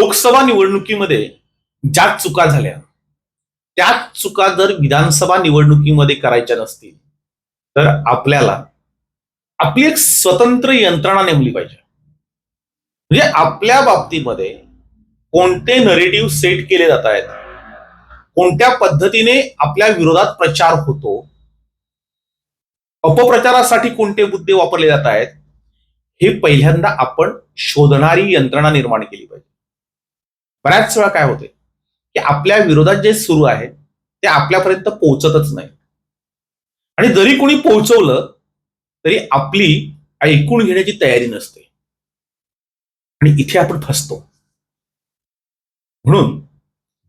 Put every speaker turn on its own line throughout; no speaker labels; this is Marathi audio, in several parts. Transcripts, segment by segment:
लोकसभा निवडणुकीमध्ये ज्या चुका झाल्या त्याच चुका जर विधानसभा निवडणुकीमध्ये करायच्या नसतील तर आपल्याला आपली एक स्वतंत्र यंत्रणा नेमली पाहिजे. म्हणजे आपल्या बाबतीमध्ये कोणते नरेटिव्ह सेट केले जात आहेत कोणत्या पद्धतीने आपल्या विरोधात प्रचार होतो अपप्रचारासाठी कोणते मुद्दे वापरले जात आहेत हे पहिल्यांदा आपण शोधणारी यंत्रणा निर्माण केली पाहिजे. बऱ्याच वेळा काय होते की आपल्या विरोधात जे सुरू आहे ते आपल्यापर्यंत पोहोचतच नाही. आणि जरी कोणी पोहोचवलं तरी आपली ऐकून घेण्याची तयारी नसते. आणि इथे आपण फसतो. म्हणून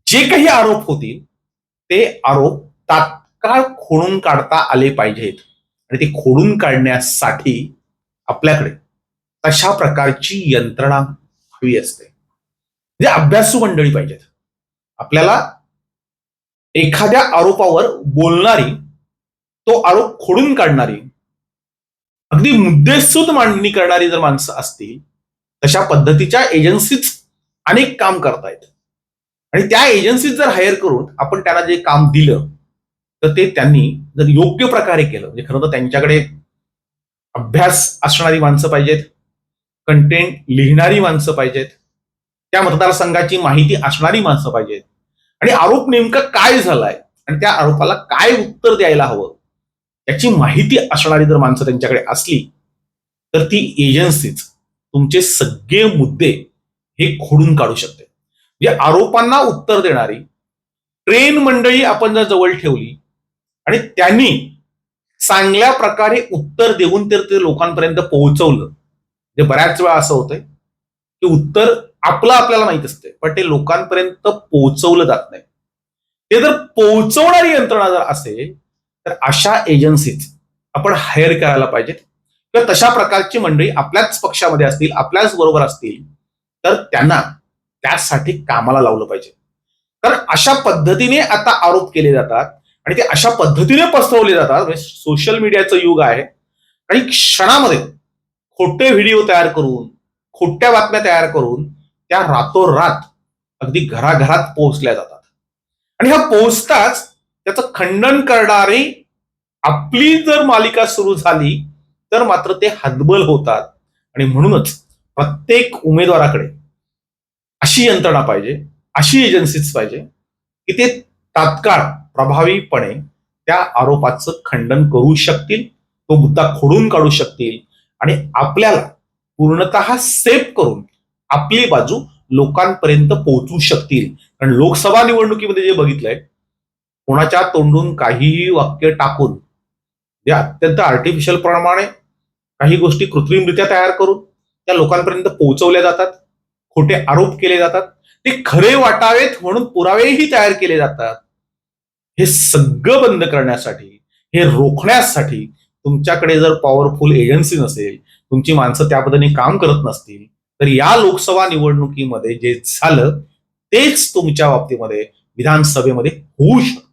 जे काही आरोप होतील ते आरोप तात्काळ खोडून काढता आले पाहिजेत. आणि ते खोडून काढण्यासाठी आपल्याकडे तशा प्रकारची यंत्रणा हवी असते. म्हणजे अभ्यासू मंडळी पाहिजेत. आपल्याला एखाद्या आरोपावर बोलणारी तो आरोप खोडून काढणारी अगदी मुद्देसूद मांडणी करणारी जर माणसं असतील तशा पद्धतीच्या एजन्सीज अनेक काम करतायत. आणि त्या एजन्सीज जर हायर करून आपण त्यांना जे काम दिलं तर ते त्यांनी जर योग्य प्रकारे केलं म्हणजे खरं तर त्यांच्याकडे अभ्यास असणारी माणसं पाहिजेत कंटेंट लिहिणारी माणसं पाहिजेत त्या मतदारसंघाची माहिती असणारी माणसं पाहिजेत आणि आरोप नेमका काय झालाय? आणि त्या आरोपाला काय उत्तर द्यायला हवं? याची माहिती असणारी जर माणसं त्यांच्याकडे असली तर ती एजन्सीच तुमचे सगळे मुद्दे हे खोडून काढू शकते. म्हणजे आरोपांना उत्तर देणारी ट्रेन मंडळी आपण जर जवळ ठेवली आणि त्यांनी चांगल्या प्रकारे उत्तर देऊन तर ते लोकांपर्यंत पोहोचवलं. म्हणजे बऱ्याच वेळा असं होतंय की उत्तर आपलं आपल्याला माहीत असते पण ते लोकांपर्यंत पोहोचवलं जात नाही. ते जर पोहोचवणारी यंत्रणा जर असेल तर अशा एजन्सीज आपण हायर करायला पाहिजेत. किंवा तशा प्रकारची मंडळी आपल्याच पक्षामध्ये असतील आपल्याच बरोबर असतील तर त्यांना त्यासाठी कामाला लावलं पाहिजे. कारण अशा पद्धतीने आता आरोप केले जातात आणि ते अशा पद्धतीने पसरवले जातात. म्हणजे सोशल मीडियाचं युग आहे. आणि क्षणामध्ये खोटे व्हिडिओ तयार करून खोट्या बातम्या तयार करून त्या रातोरात अगदी घराघरात पोहोचल्या जातात. आणि ह्या पोहोचताच त्याचं खंडन करणारी आपली जर मालिका सुरू झाली तर मात्र ते हतबल होतात. आणि म्हणूनच प्रत्येक उमेदवाराकडे अशी यंत्रणा पाहिजे अशी एजन्सीज पाहिजे की ते तात्काळ प्रभावीपणे त्या आरोपाचं खंडन करू शकतील तो मुद्दा खोडून काढू शकतील आणि आपल्याला पूर्णतः सेफ करून आपली बाजू लोकांपर्यंत पोहोचू शकतील. कारण लोकसभा निवडणुकीमध्ये जे बघितलंय कोणाच्या तोंडून काहीही वाक्य टाकून जे अत्यंत आर्टिफिशियल प्रमाणे काही गोष्टी कृत्रिमरित्या तयार करून त्या लोकांपर्यंत पोहोचवल्या जातात खोटे आरोप केले जातात ते खरे वाटावेत म्हणून पुरावेही तयार केले जातात. हे सगळं बंद करण्यासाठी हे रोखण्यासाठी तुमच्याकडे जर पॉवरफुल एजन्सी नसेल तुमची माणसं त्या पद्धतीने काम करत नसतील तर या लोकसभा निवडणुकीमध्ये जे झालं तेच तुमच्या बाबतीमध्ये विधानसभेमध्ये होऊ शकतं.